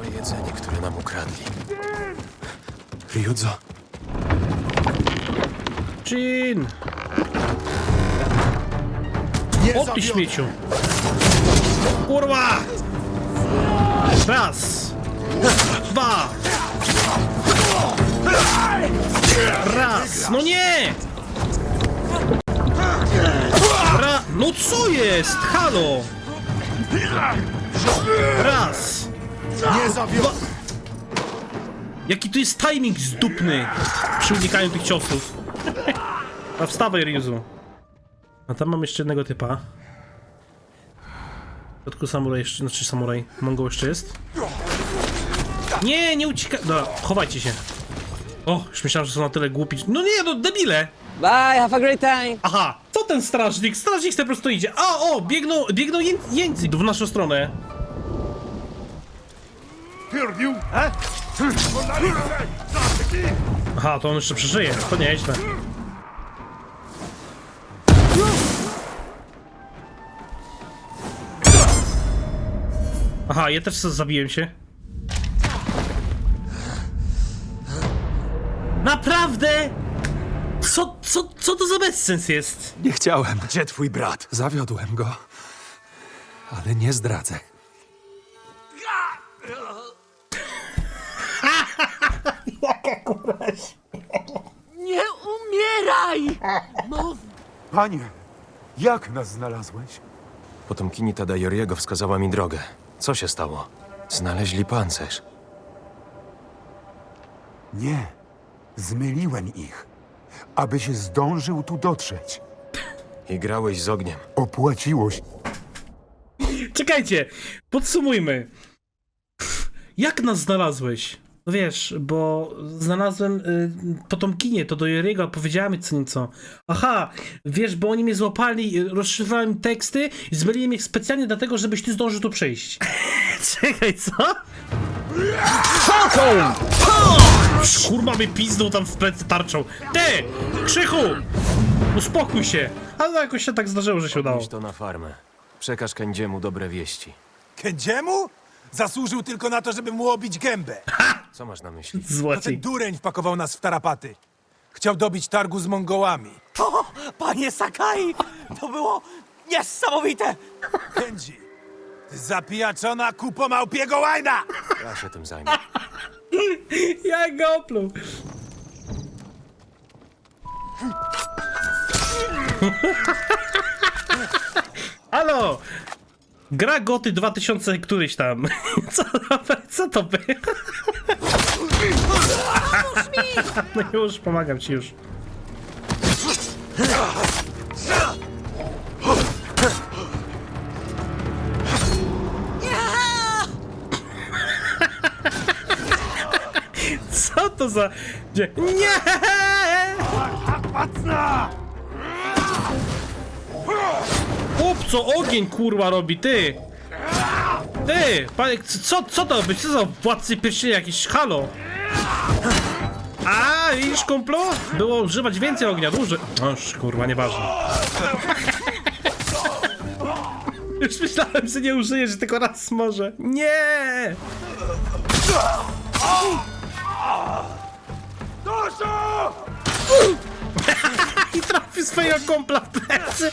Całe jedzenie, które nam ukradli. Ryudzo, Jin! Nie O ty śmieciu! Kurwa! Raz! Dwa! Raz! No nie! Ra... No co jest? Halo! Raz! Nie zawiodę! Jaki tu jest timing zdupny przy unikaniu tych ciosów. A wstawaj, Ryuzu. A tam mam jeszcze jednego typa. W środku samuraj jeszcze, znaczy samuraj, Mongol jeszcze jest. Nie, nie ucieka... Dobra, chowajcie się. O, już myślałem, że są na tyle głupi. No nie, no debile! Bye, have a great time. Aha, co ten strażnik? Strażnik sobie po prostu idzie. A, o, biegną, biegną jeńcy w naszą stronę. Pierdniu! Aha, to on jeszcze przeżyje, to nieźle. Aha, ja też sobie zabiłem się. Naprawdę? Co, co, co to za bezsens jest? Nie chciałem. Gdzie twój brat? Zawiodłem go. Ale nie zdradzę. Panie, jak nas znalazłeś? potomkini Tadajoriego wskazała mi drogę. Co się stało? Znaleźli pancerz. Nie, zmyliłem ich, abyś zdążył tu dotrzeć. I grałeś z ogniem. Opłaciło się. Czekajcie, podsumujmy. Jak nas znalazłeś? No wiesz, bo znalazłem y, potomkinie, to do Jeriego, powiedziałem mi co nieco. Aha, wiesz, bo oni mnie złapali, y, rozszyfrowałem teksty i zmyliłem ich specjalnie dlatego, żebyś ty zdążył tu przejść. Czekaj, co? Falcon! Kurwa mnie pizdą tam w plecy tarczą. Ty! Krzychu! Uspokój się! Ale jakoś się tak zdarzyło, że się udało. Idź to na farmę. Przekaż Kędziemu dobre wieści. Kędziemu? Zasłużył tylko na to, żeby mu obić gębę. Co masz na myśli? To ten Złodziej. dureń wpakował nas w tarapaty. Chciał dobić targu z Mongołami. O, panie Sakai! To było niesamowite! Kędzi, ty zapijaczona kupo małpiego łajna! Ja się tym zajmę. Jak go opluł. Halo! Gra Goty 2000 któryś tam. Co, to- co to by? No już, pomagam ci już. Co to za... Gdzie? Nie! Chłopco, ogień kurwa robi, ty! Ty! Panie, co, co to być? Co za władcy pierścienia jakiś? Halo! A, widzisz kumplu? Było używać więcej ognia, dłużej. Oż, kurwa, nieważne. Już myślałem, że nie użyję, że tylko raz może. Nie! I trafi swojego kumpla w plecy.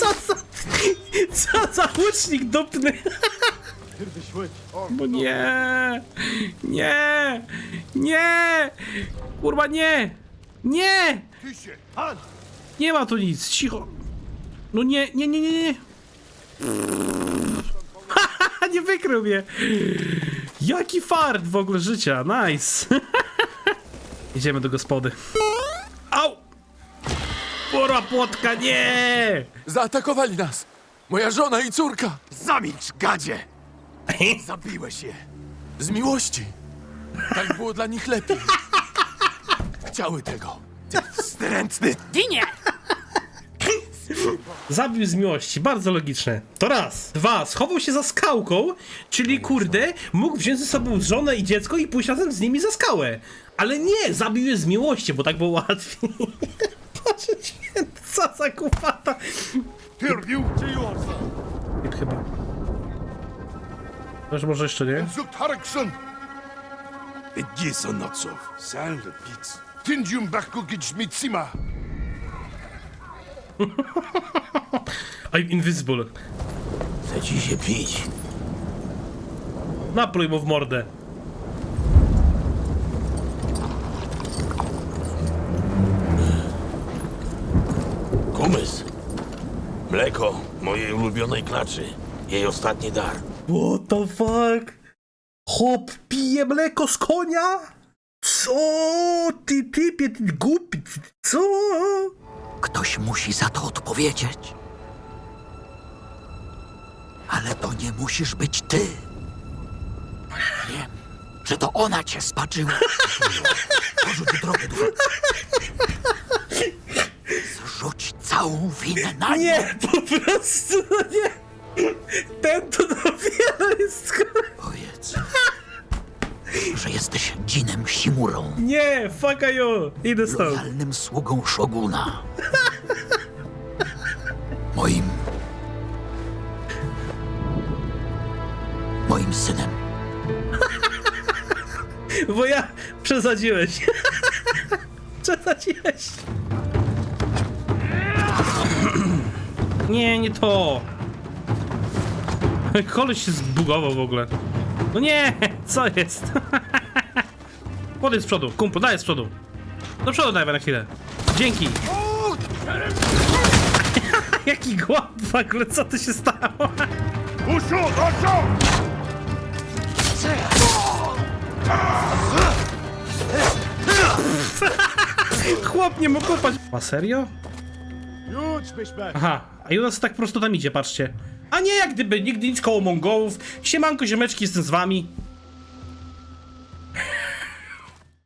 Co za... Co za łucznik dupny. Bo nie. Nie. Nie. Kurwa nie. Nie. Nie ma tu nic. Cicho. No nie, nie, nie, nie, nie. nie wykrył mnie. Jaki fart w ogóle życia. Nice. Idziemy do gospody. Au! Pora płotka, nie! Zaatakowali nas! Moja żona i córka! Zamilcz, gadzie! Zabiłeś je. Z miłości! Tak było dla nich lepiej. Chciały tego. Wstrętny Ginie! Zabił z miłości, bardzo logiczne. To raz. Dwa, schował się za skałką, czyli kurde, mógł wziąć ze sobą żonę i dziecko i pójść razem z nimi za skałę. Ale nie, zabił je z miłości, bo tak było łatwiej. Święty, co za kupata. Chyba. Też może jeszcze nie? Zoekt Harkson. Idzie so noców. Salve pic. Tindium bakku gitsmitsima. I'm invisible. Chce ci się pić. Napluj mu w mordę. Kumys. Mleko mojej ulubionej klaczy. Jej ostatni dar. What the fuck? Hop pije mleko z konia? Co? Ty typie, ty głupi, co? Ktoś musi za to odpowiedzieć. Ale to nie musisz być ty. Wiem, że to ona cię spaczyła. Porzuć drogę do... Zrzuć całą winę na nią. Nie, po prostu no nie. Nie, fuck you. Idę stąd. lojalnym sługą Szoguna. Moim... Moim synem. Bo ja przesadziłeś. przesadziłeś. Nie, nie to. Koleś się zbugował w ogóle. No nie, co jest? Podejdź z przodu, kumplu, daj z przodu. Do przodu daj na chwilę. Dzięki. Jaki głąb w ogóle, co tu się stało? Uszu, uszu! Chłop nie mógł kopać. A serio? Aha, a Judas tak prosto tam idzie, patrzcie. A nie jak gdyby nigdy nic koło Mongołów. Siemanko, ziomeczki, jestem z wami.